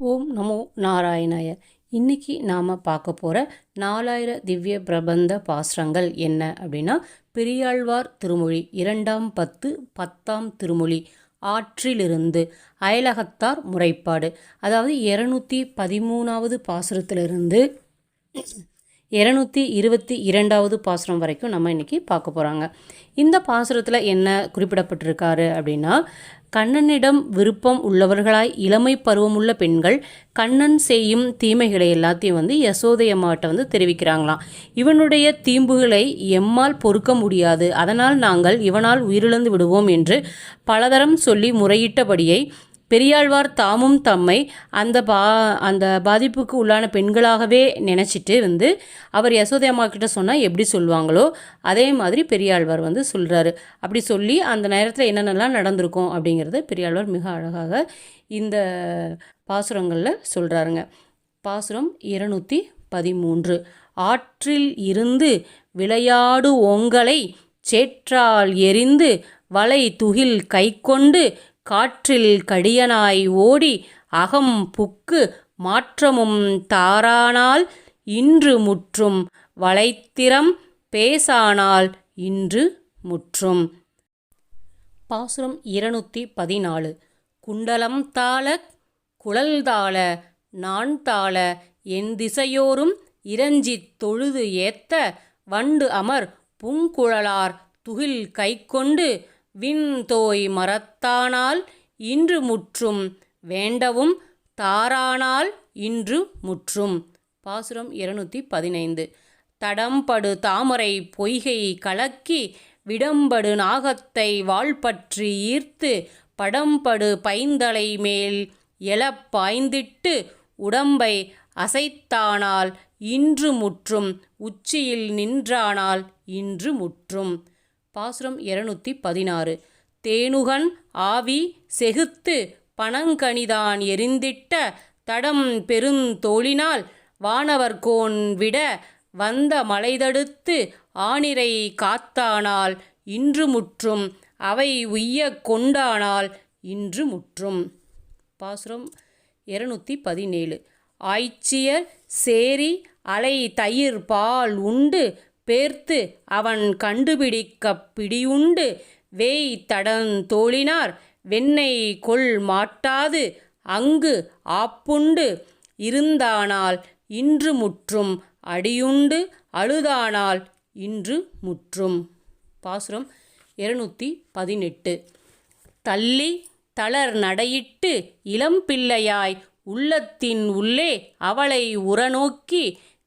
ஓம் நமோ நாராயணாய. இன்னைக்கு நாம் பார்க்க போகிற நாலாயிர திவ்ய பிரபந்த பாசுரங்கள் என்ன அப்படின்னா பெரியாழ்வார் திருமொழி இரண்டாம் பத்து பத்தாம் திருமொழி ஆற்றிலிருந்து அயலகத்தார் முறைப்பாடு. அதாவது இரநூத்தி பதிமூணாவது பாசுரத்திலிருந்து இரநூத்தி இருபத்தி இரண்டாவது பாசுரம் வரைக்கும் நம்ம இன்றைக்கி பார்க்க போகிறாங்க இந்த பாசுரத்தில் என்ன குறிப்பிடப்பட்டிருக்காரு அப்படின்னா கண்ணனிடம் விருப்பம் உள்ளவர்களாய் இளமை பருவமுள்ள பெண்கள் கண்ணன் செய்யும் தீமைகளை எல்லாத்தையும் வந்து யசோதை அம்மாட்ட வந்து தெரிவிக்கிறாங்களாம். இவனுடைய தீம்புகளை எம்மால் பொறுக்க முடியாது. அதனால் நாங்கள் இவனால் உயிரிழந்து விடுவோம் என்று பலதரம் சொல்லி முறையிட்டபடியை பெரியாழ்வார் தாமும் தம்மை அந்த பா அந்த பாதிப்புக்கு உள்ளான பெண்களாகவே நினச்சிட்டு வந்து அவர் யசோதை அம்மா கிட்ட சொன்னால் எப்படி சொல்லுவாங்களோ அதே மாதிரி பெரியாழ்வார் வந்து சொல்கிறாரு அப்படி சொல்லி அந்த நேரத்தில் என்னென்னலாம் நடந்திருக்கும் அப்படிங்கிறத பெரியாழ்வார் மிக அழகாக இந்த பாசுரங்களில் சொல்கிறாருங்க பாசுரம் இருநூற்றி பதிமூன்று. ஆற்றில் இருந்து விளையாடு ஓங்களை சேற்றால் எரிந்து வலை துகில் கைக்கொண்டு காற்றில் கடியனாய் ஓடி அகம் புக்கு மாற்றமும் தாரானால் இன்று முற்றும். வளைத்திரம் பேசானால் இன்று முற்றும். பாசுரம் இருநூற்றி பதினாலு. குண்டலம் தாள குழல் தாள நான் தாள என் திசையோரும் இறஞ்சித் தொழுது ஏத்த வண்டு அமர் பூங்குழலார் துகில் கைக்கொண்டு விண்தோய் மரத்தானால் இன்று முற்றும் வேண்டவும் தாரானால் இன்று முற்றும். பாசுரம் இருநூற்றி பதினைந்து. தடம்படு தாமரை பொய்கை கலக்கி விடம்படு நாகத்தை வாழ்பற்றி ஈர்த்து படம்படு பைந்தலை மேல் எழப் பாய்ந்திட்டு உடம்பை அசைத்தானால் இன்று முற்றும் உச்சியில் நின்றானால் இன்று முற்றும். பாசுரம் இருநூற்றி பதினாறு தேனுகன் ஆவி செகுத்து பனங்கனிதான் எரிந்திட்ட தடம் பெருந்தோளினால் வானவர்கோன் விட வந்த மலைதடுத்து ஆனிரை காத்தானால் இன்று முற்றும் அவை உய்ய கொண்டானால் இன்று முற்றும் பாசுரம் இருநூற்றி பதினேழு ஆய்ச்சியர் சேரி அலை தயிர் பால் உண்டு பேர்த்து அவன் கண்டுபிடிக்க பிடியுண்டு. வேய் தடன் தோழினார் வெண்ணெய் கொள் மாட்டாது அங்கு ஆப்புண்டு. இருந்தானால் இன்று முற்றும் அடியுண்டு அழுதானால் இன்று முற்றும். பாசுரம் இருநூற்றி பதினெட்டு. தள்ளி தளர் நடையிட்டு இளம்பிள்ளையாய் உள்ளத்தின் உள்ளே அவளை உரநோக்கி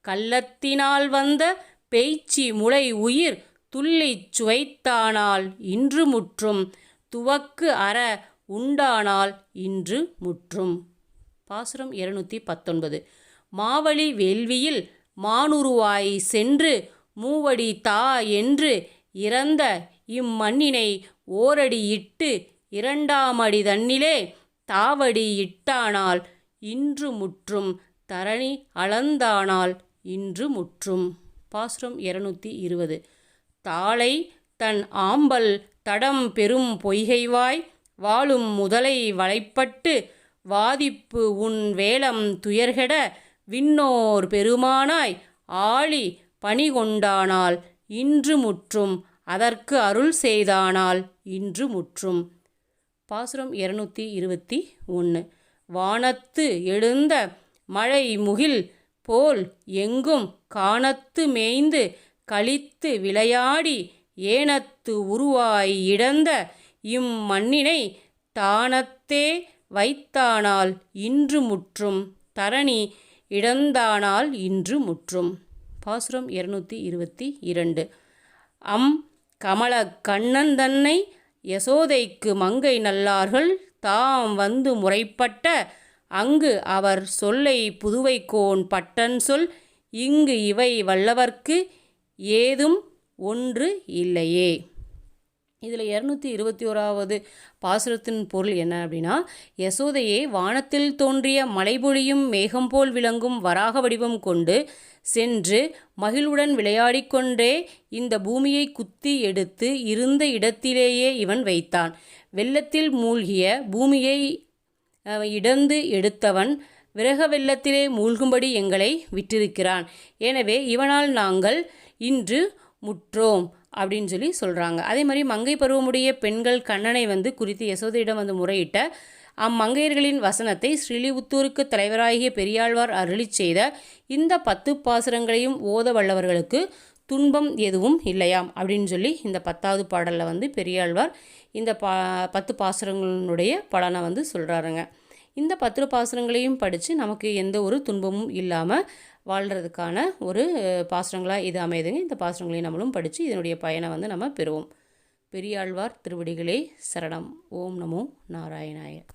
கள்ளத்தினால் வந்த பேய்ச்சி முளை உயிர் துள்ளிச் சுவைத்தானால் இன்று முற்றும். துவக்கு அற உண்டானால் இன்று முற்றும். பாசுரம் இருநூற்றி பத்தொன்பது. மாவழி வேள்வியில் மானுருவாய் சென்று மூவடி தா என்று இறந்த இம்மண்ணினை ஓரடி இட்டு இரண்டாம் அடி தன்னிலே தாவடி இட்டானால் இன்று முற்றும். தரணி அளந்தானால் இன்று முற்றும். பாசுரம் இருநூற்றி இருபது. தாளை தன் ஆம்பல் தடம் பெரும் பொய்கைவாய் வாழும் முதலை வளைப்பட்டு வாதிப்பு உன் வேலம் துயர்கெட விண்ணோர் பெருமானாய் ஆழி பணிகொண்டானால் இன்று முற்றும் அதற்கு அருள் செய்தானால் இன்று முற்றும். பாசுரம் இருநூற்றி இருபத்தி ஒன்று வானத்து எழுந்த மழை முகில் போல் எங்கும் காணத்து மேய்ந்து கழித்து விளையாடி ஏனத்து உருவாய் இடந்த இம்மண்ணினை தானத்தே வைத்தானால் இன்று முற்றும். தரணி இடந்தானால் இன்று முற்றும். பாசுரம் இருநூற்றி இருபத்தி இரண்டு. அம் கமல கண்ணன் தன்னை யசோதைக்கு மங்கை நல்லார்கள் தாம் வந்து முறைப்பட்ட அங்கு அவர் சொல்லை புதுவைக்கோன் பட்டன் சொல் இங்கு இவை வல்லவர்க்கு ஏதும் ஒன்று இல்லையே. இதில் இரநூத்தி இருபத்தி ஓராவது பாசுரத்தின் பொருள் என்ன அப்படின்னா யசோதையே வானத்தில் தோன்றிய மலைபொழியும் மேகம் போல் விளங்கும் வராக வடிவம் கொண்டு சென்று மகிழுடன் விளையாடிக்கொண்டே இந்த பூமியை குத்தி எடுத்து இருந்த இடத்திலேயே இவன் வைத்தான். வெள்ளத்தில் மூழ்கிய பூமியை இடந்து எடுத்தவன் விரக வெள்ளத்திலே மூழ்கும்படி எங்களை விட்டிருக்கிறான். எனவே இவனால் நாங்கள் இன்று முற்றோம் அப்படின்னு சொல்லி சொல்கிறாங்க அதே மாதிரி மங்கை பருவமுடைய பெண்கள் கண்ணனை வந்து குறித்து யசோதையிடம் வந்து முறையிட்ட அம்மங்கையர்களின் வசனத்தை ஸ்ரீலிபுத்தூருக்கு தலைவராகிய பெரியாழ்வார் அருளிச் செய்த இந்த பத்து பாசுரங்களையும் ஓத வல்லவர்களுக்கு துன்பம் எதுவும் இல்லையாம் அப்படின்னு சொல்லி இந்த பத்தாவது பாடலில் வந்து பெரியாழ்வார் இந்த பா பத்து பாசுரங்களுடைய பலனை வந்து சொல்கிறாருங்க இந்த பத்து பாசுரங்களையும் படித்து நமக்கு எந்த ஒரு துன்பமும் இல்லாமல் வாழ்கிறதுக்கான ஒரு பாசுரங்களாக இது அமையுதுங்க. இந்த பாசுரங்களையும் நம்மளும் படித்து இதனுடைய பயனை வந்து நம்ம பெறுவோம். பெரியாழ்வார் திருவடிகளே சரணம். ஓம் நமோ நாராயணாய.